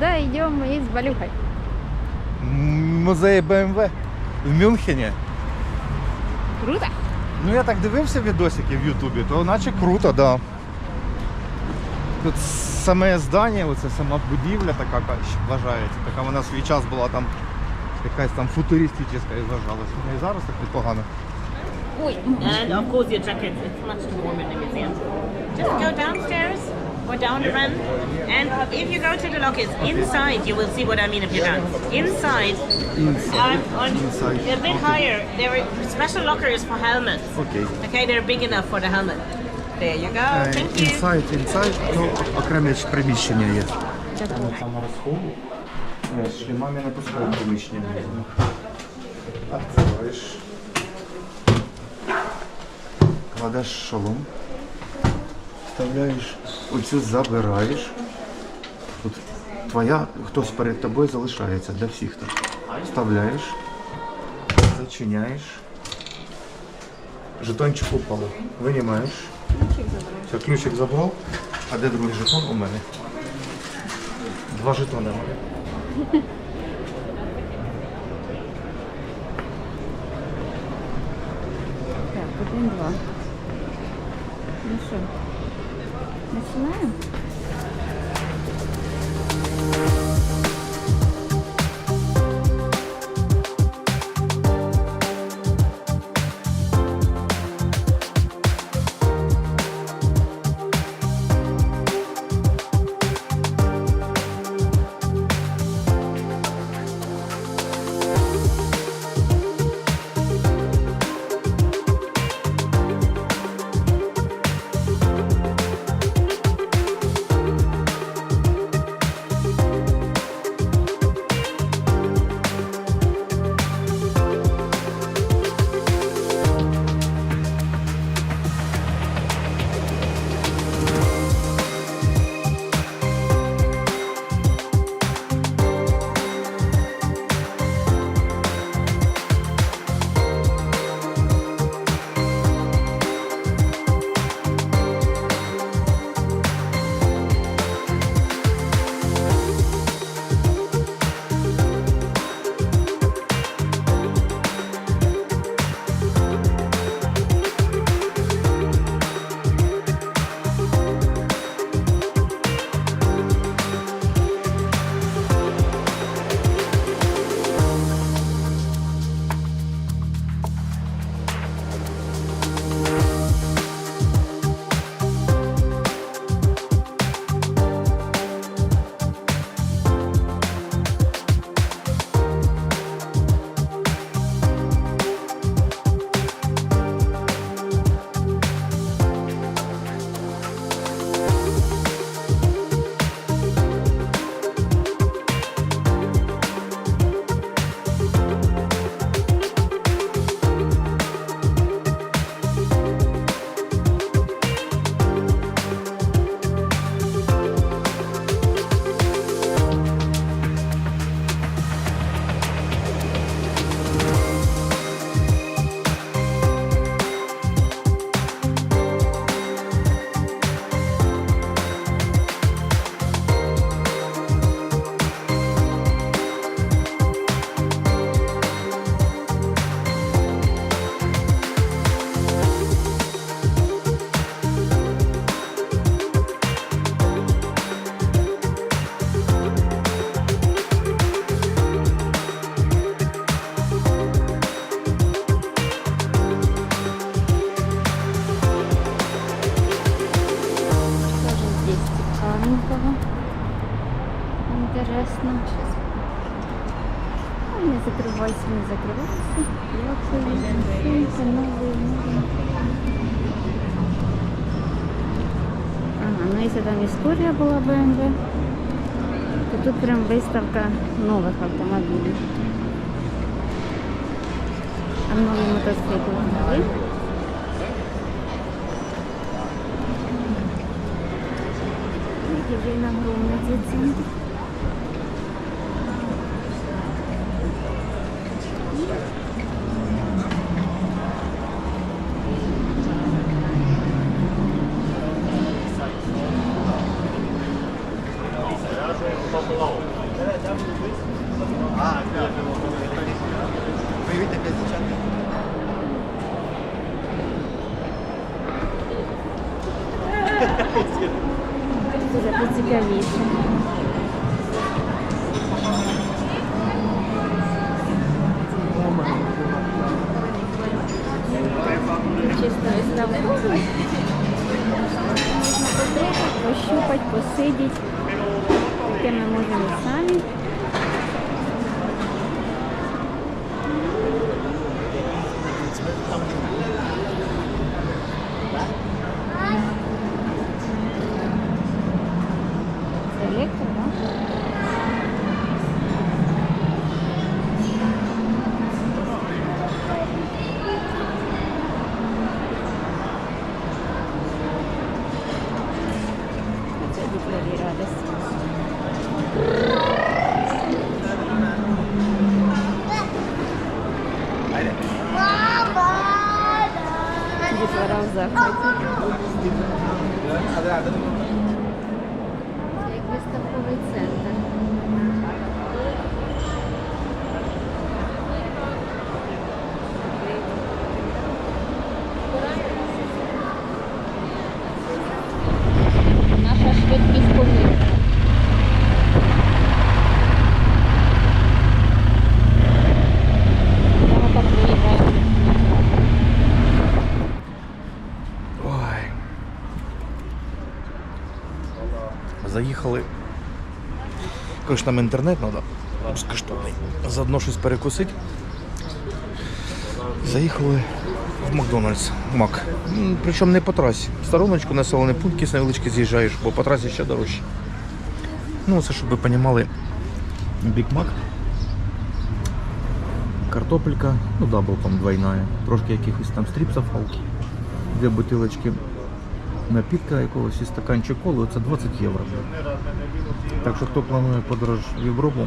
Куда идем мы с Балюхой? М, Музей БМВ в Мюнхені. Круто? Ну я так дивився відосики в Ютубі, то наче круто, да. Тут саме здання, оце сама будівля така вважається. Така вона в свій час була там якась там футуристична і вважалася. Ну і зараз так непогано. Ой, And of course your jacket, it's much too warm in the museum. Just go downstairs or down the ramp. And if you go to the lockers, inside you will see what I mean if you're done. Inside, on, on Inside, a bit higher, there are special lockers for helmets. Окей. Okay, they're big enough for the helmet. There you go. Е, Thank you. Інсайд, інсайд, ну окреме ж приміщення є. Саме розходу. Ще мамі не пускають приміщення. Відкриваєш. Кладеш шолом. Вставляєш, оцю забираєш. Тут твоя, хтось перед тобою залишається для всіх тут. Вставляєш, зачиняєш. Жетончик упало. Винімаєш. Все, ключик забрав. А де другий жетон у мене? Два жетони. Так, один, два. Ну что, начинаем? Тоже прям выставка новых автомобилей, А нові мотоцикли нові. Який на огромний цей. Пощупати, посидіти. Таке ми можемо ifadesi. Baba. Baba. Baba. Заїхали. Коротше, там інтернет треба безкоштовний. Заодно щось перекусити. Заїхали в Макдональдс. Мак. Причому не по трасі. Стороночку населений пункт якийсь невеличкий з'їжджаєш, бо по трасі ще дорожче. Ну, це щоб ви розуміли. Бік Мак. Картопелька, ну дабл там двойная. Трошки якихось там стріпсів, дві бутилочки напітка якогось і стаканчик коли, це 20 євро. Так що хто планує подорож в Європу,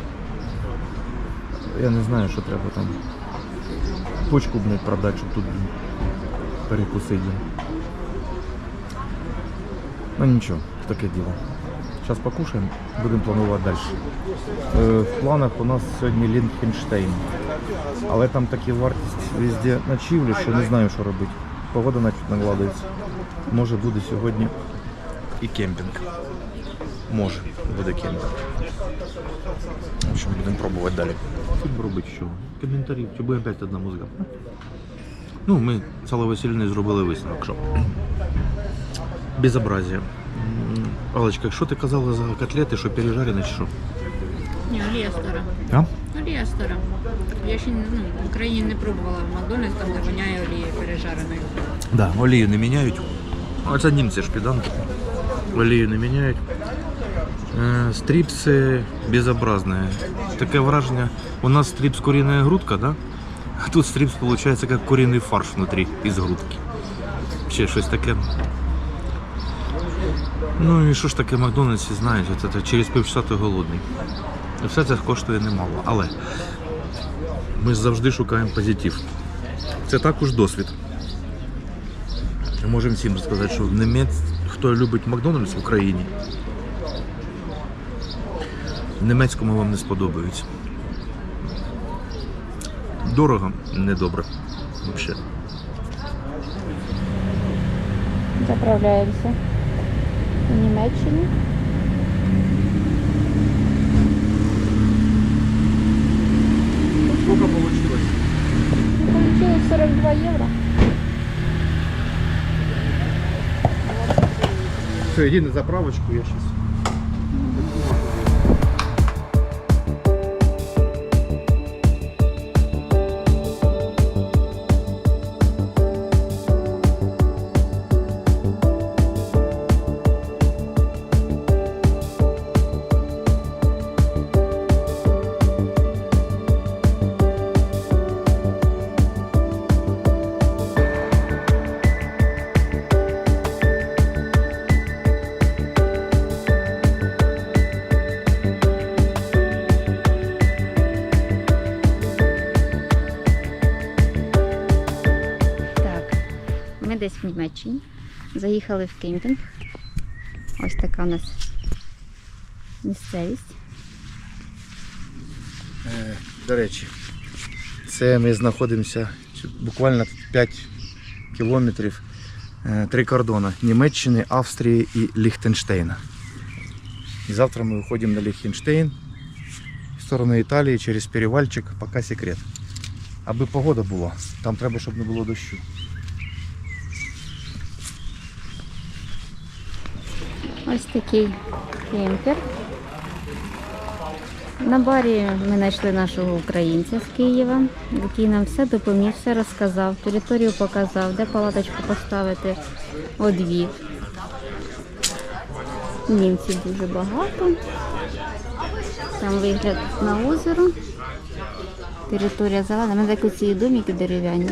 я не знаю, що треба там. Почку б не продати, щоб тут перекусити. Ну нічого, таке діло. Зараз покушаємо, будемо планувати далі. Е, В планах у нас сьогодні Лінхенштейн. Але там такі вартість везде ночівлі, що не знаю, що робити. Погода наче нагладується. Може буде сьогодні і кемпінг. Може буде кемпінг. В общем, будемо пробувати далі. Будемо робити що? Коментарі, чи буде опять одна музика? Ну, ми Васильівною зробили висновок, що безобразие. М, Аллочка, що ти казала за котлети, що пережарені чи що? Ні, олія стара. А? Олія стара. Я ще ну, в Україні не пробувала в Макдональдс, там де воняє олією пережареною. Да, олію не міняють. А це німці ж піданки. Олію не міняють. Е, Стріпси безобразні. Таке враження. У нас стріпс куриная грудка, да? А тут стріпс виходить як куриний фарш внутрі із грудки. Ще щось таке. Ну і що ж таке Макдональдсі, знаєте, це, через півчаса ти голодний. Все це коштує немало. Але ми завжди шукаємо позитив. Це також досвід. Можемо всім сказати, що немець, хто любить Макдональдс в Україні, в німецькому вам не сподобається. Дорого, недобре. Взагалі. Заправляємося в Німеччині. Все, йди на заправочку, я зараз. Ми десь в Німеччині. Заїхали в кемпінг. Ось така у нас місцевість. Е, До речі, це ми знаходимося буквально 5 кілометрів, е, три кордони Німеччини, Австрії і Ліхтенштейна. І завтра ми виходимо на Ліхтенштейн в сторону Італії через перевальчик, поки секрет. Аби погода була, там треба, щоб не було дощу. Ось такий кемпер. На барі ми знайшли нашого українця з Києва, який нам все допоміг, все розказав, територію показав, де палаточку поставити, одвів. Німців дуже багато. Там вигляд на озеро. Територія зелена. Мене так ці домики дерев'яні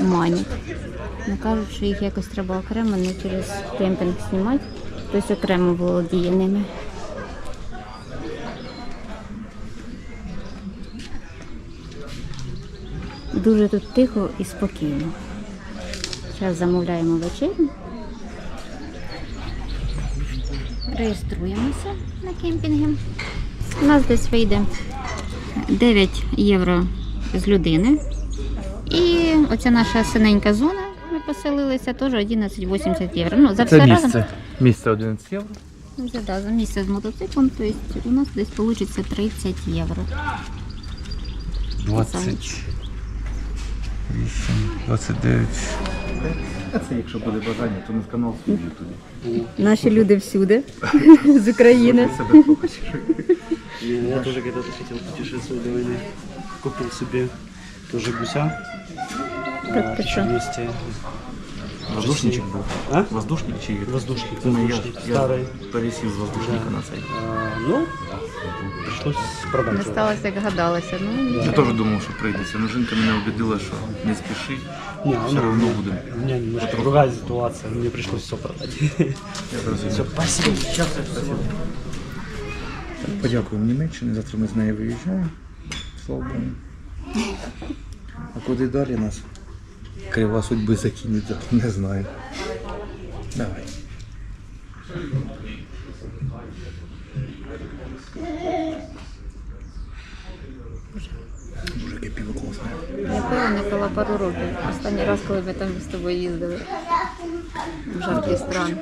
манять. Ну, кажуть, що їх якось треба окремо, не через кемпінг знімати. Хтось окремо володіє ними. Дуже тут тихо і спокійно. Зараз замовляємо вечерю. Реєструємося на кемпінги. У нас десь вийде 9 євро з людини. І оця наша синенька зона, ми поселилися, теж 11,80 євро. Ну, за все разом. Місце 11 євро. Ну, Вже да, за місце з мотоциклом, то есть у нас десь вийде 30 євро. 28, 29. А це якщо буде бажання, то на канал свій в Ютубі. Наші люди всюди з України. Я теж коли-то хотів путешествовать до войны. Купил себе тоже гуся. Так, на Воздушничек был. А? Воздушник чи? Воздушник. Ну, я, воздушник. я Старый. пересів з воздушника на цей. А, ну, пришлось продать. Не его. сталося, як гадалося. Ну, ні. Я теж думав, що прийдеться. але жінка мене убедила, що не спіши, Не, ну, все одно будемо. У меня немножко другая ситуация, мне пришлось все продать. Я Все, спасибо. Сейчас все. Подякуємо Німеччині, завтра ми з нею виїжджаємо. Слава Богу. А куди далі нас? Крива судьби закинуть, не знаю. Давай. Боже, яке пиво класне. я пила не пила пару років. Останній раз, коли ми там з тобою їздили. В жаркий стран.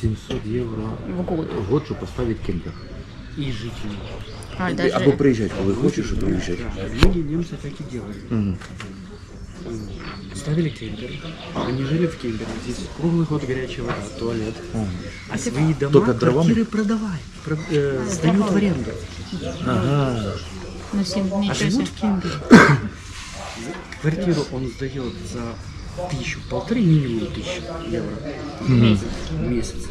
700 євро В год. в год, щоб поставити кемпер. И жить в нем. А, Або даже... приїжджати, коли хочеш, і приїжджати. Да, Люди, немцы так и делали. Мгм. Ставили кемпер. Они жили в кемпере. Здесь круглый год горячая вода, туалет. А свои дома, Только дровами? квартиры продавали. Про- э, сдают в аренду. Ага. Ну, всім А нічого. живут собі. в кемпере. Квартиру он сдает за тысячу, полторы минимум тысячу евро в месяц.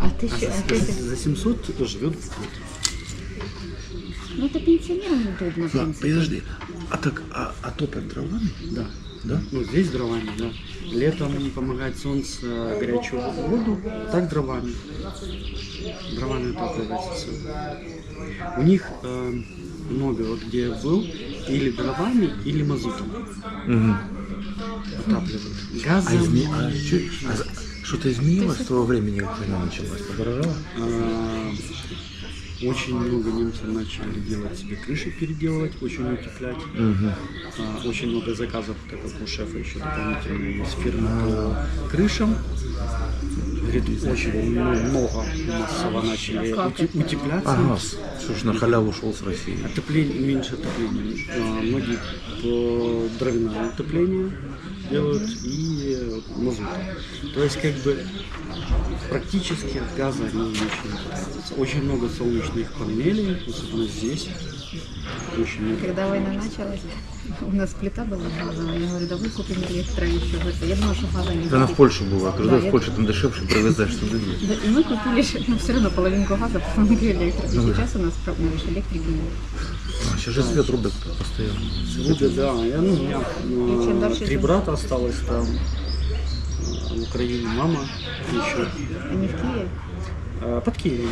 А ти А що? за, А ти... за- за 700 живет в год. Ну, то пенсіонерам удобно, принципі. Подожди, а так, а, а топят дровами? Да. Да? Ну, здесь дровами, да. Летом помогает солнце, горячую воду, так дровами. Дровами отапливается все. У них э, много, вот где я был, или дровами, или мазутом Угу. отапливают. А, Газом. изме... а, чё- а что-то изменилось с того времени, как война началась? Подорожало? А, Очень много немцев начали делать себе крыши, переделывать, очень утеплять. Угу. А, Очень много заказов, так как у шефа еще дополнительно есть фирма по крышам. Говорит, очень много массово начали ути- утепляться. А газ? Что ж на халяву ушел с России? Отопление, меньше отопления. А, Многие по дровяное отопление делают и мазут. То есть как бы практически от газа они не отказываются. Очень много солнечных панелей, особенно здесь. Очень много. Когда война началась, у нас плита была газовая. Я говорю, давай купим электро еще. в это. Я думала, что газа не Да она в будет. Польшу была. Когда Да, в я- Польше там дешевше привезешь туда. Да, и мы купили, ж- ну, все равно половинку газа, половинку электрики. Ну да. Сейчас у нас знаешь, электрики нет. А, сейчас же свет рубят постоянно. Люди, да. Я, ну, у меня э, чем дальше, три тем- брата осталось там. э, В Украине мама еще. Они в Киеве. Э, Под Киевом.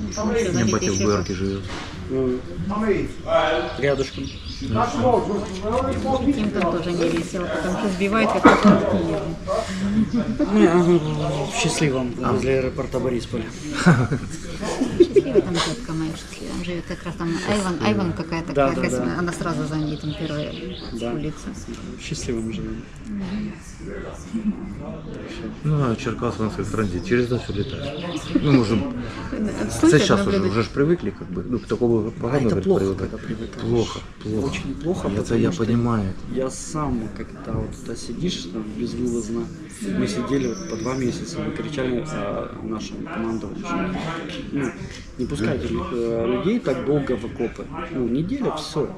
Ну, что, У меня знаете, батя в еще- Буэрке живет. М. Рядышком. Им там тоже не весело, потому что сбивает как раз в Киеве. Счастливом, возле аэропорта Борисполя. Счастливая там тетка моя счастливая. Там живет как раз там Айван, Айван какая-то, Да, такая, да, да. она сразу за ней там первая Да. улица. В счастливом живем. Ну, а Черкас, он как транзит, через нас летает. Мы можем... Слышать, Сейчас уже, уже ж привыкли, как бы, ну, к такому А поганого это говорит, плохо, привыкли. когда привыкаешь. Плохо, плохо. Очень плохо, Это я понимаю. Я сам, когда вот туда сидишь там безвылазно, мы сидели вот по два месяца, мы кричали о нашем командовании, ну, не пускайте э, людей так долго в окопы. Ну, неделя, все.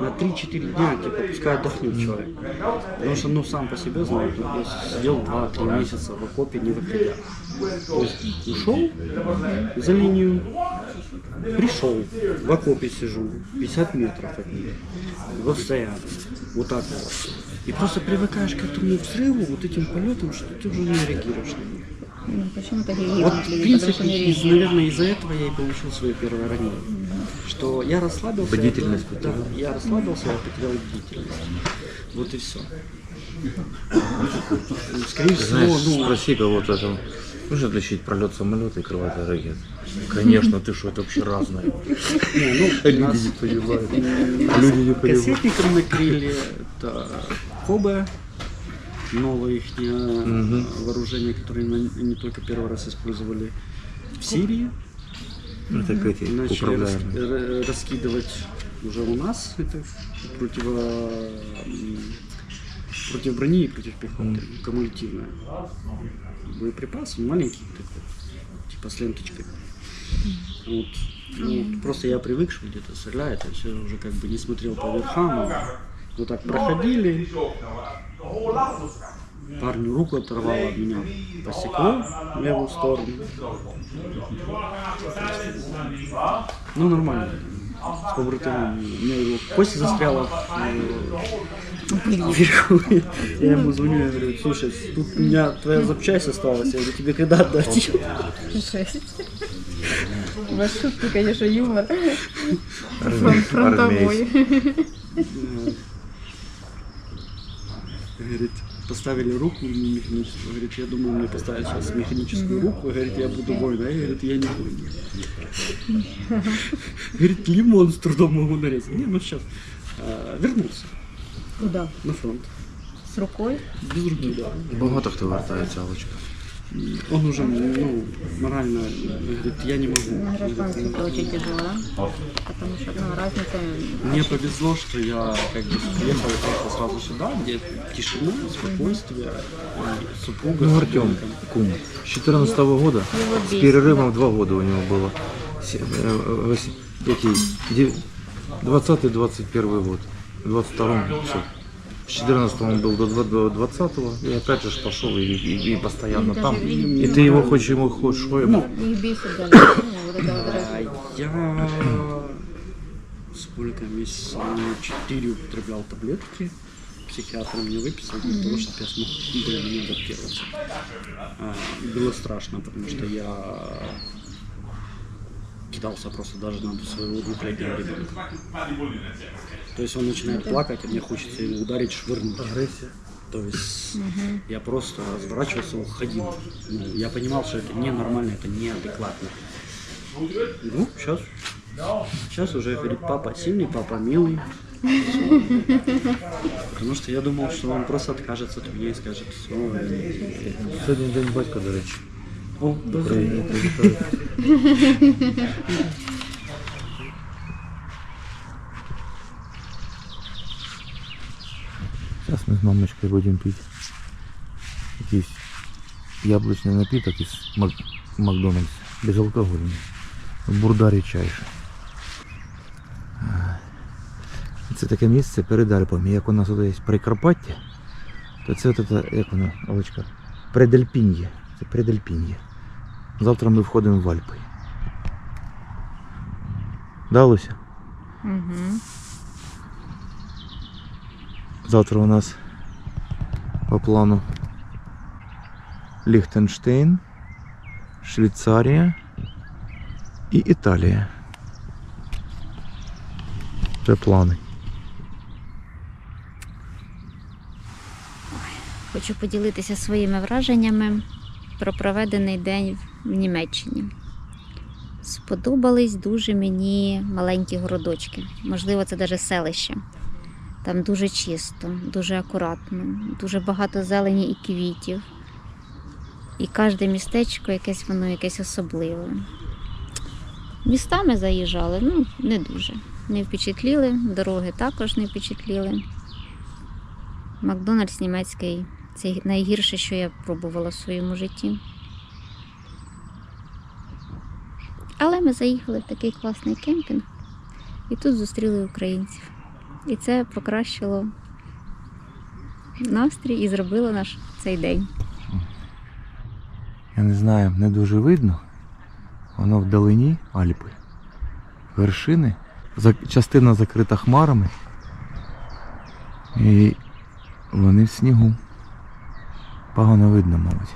На 3-4 дня, типа, пускай отдохнет человек. Потому что, ну, сам по себе знаю, я сидел 2-3 месяца в окопе, не выходя. То есть ушел за линию, пришел, в окопе сижу, 50 метров от них, вот стоят, вот так вот. И просто привыкаешь к этому взрыву, вот этим полетам, что ты уже не реагируешь на них. Ну, Почему-то Вот, гигиена в потому принципе, из, наверное, из-за этого я и получил свое первое ранение. Что я расслабился. Бдительность да, потерял. я расслабился, я потерял бдительность. Вот и все. Скорее всего, знаешь, ну, спроси кого-то там, можно отличить пролет самолета и крылатый ракет? Конечно, ты что, это вообще разное. ну, Люди нас не понимают. Люди не понимают. кассетником накрыли, это Кобе, новое их вооружение, которое они они только первый раз использовали в Сирии. Это как эти начали рас- управляемые. ра- раскидывать уже у нас это противо м, против брони и против пехоты, кумулятивное. Боеприпас маленький такой, типа с ленточкой. Вот. Ну, просто я привык, что где-то стреляет, я все уже как бы не смотрел по верхам. Вот так проходили. Парню руку оторвало от меня по стеклу в левую сторону. Ну, нормально. С побратимом. У меня его кость застряла э, вверху. Я ему звоню, я говорю, слушай, тут у меня твоя запчасть осталась, я говорю, тебе когда отдать? Жесть. У вас шутки, конечно, юмор. Фронтовой. Поставили руку мне механическую. Говорит, я думаю, мне поставить сейчас механическую руку. Говорит, я буду воин. А я говорит, я не воин. Говорит, лимон с трудом могу нарезать. Не, ну сейчас. Вернулся Куда? на фронт. С рукой? Без руки, да. Багато хто вертається, Алочка. Он уже, ну, морально говорит, я не могу. Это очень тяжело, да? Потому что, ну, разница... Мне повезло, что я как бы приехал и приехал сразу сюда, где тишина, спокойствие, и супруга. Ну, Артем, кум, с 14 года, с перерывом два года у него было. Се- э, вось- Який? Де- 20-21 год. В 22 все. С 14 он был до два- до 20 и опять же пошел и, и- и постоянно И там. И ты его хочешь, ему хочешь, что ему? Их бесит даже. Ну, вот это вот раз- А Сколько месяцев? Четыре употреблял таблетки. Психиатр мне выписал для того, чтобы я смог более-менее адаптироваться. А, Было страшно, потому что я кидался просто даже на своего двухлетнего ребенка. То есть он начинает плакать, а мне хочется его ударить, швырнуть. Агрессия. То есть я просто разворачивался, уходил. Ну, я понимал, что это ненормально, это неадекватно. Ну, сейчас. Сейчас уже говорит, папа сильный, папа милый. Потому что я думал, что он просто откажется от меня и скажет, все. Сьогодні день батька, до речі. О, В Україні привітаю. Сейчас мы с мамочкой будем пить якийсь яблучний напиток із Мак... Макдональдс. Безалкогольний. Бурда рідчайша. Це таке місце перед Альпами. Як у нас тут є Прикарпаття, то це от як воно, Олечка, Предельпін'є. Це Предельпін'є. Завтра ми входимо в Альпи. Далося? Мгм. Завтра у нас по плану Ліхтенштейн, Швейцарія і Італія. Це плани. Хочу поділитися своїми враженнями про проведений день в Німеччині. Сподобались дуже мені маленькі городочки, можливо, це навіть селище. Там дуже чисто, дуже акуратно, дуже багато зелені і квітів. І кожне містечко якесь воно якесь особливе. Містами заїжджали, ну, не дуже. Не впечатліли, дороги також не впечатліли. Макдональдс німецький це найгірше, що я пробувала в своєму житті. Але ми заїхали в такий класний кемпінг і тут зустріли українців. І це покращило настрій і зробило наш цей день. Я не знаю, не дуже видно. Воно вдалині Альпи. Вершини. Частина закрита хмарами. І вони в снігу. Погано видно, мабуть.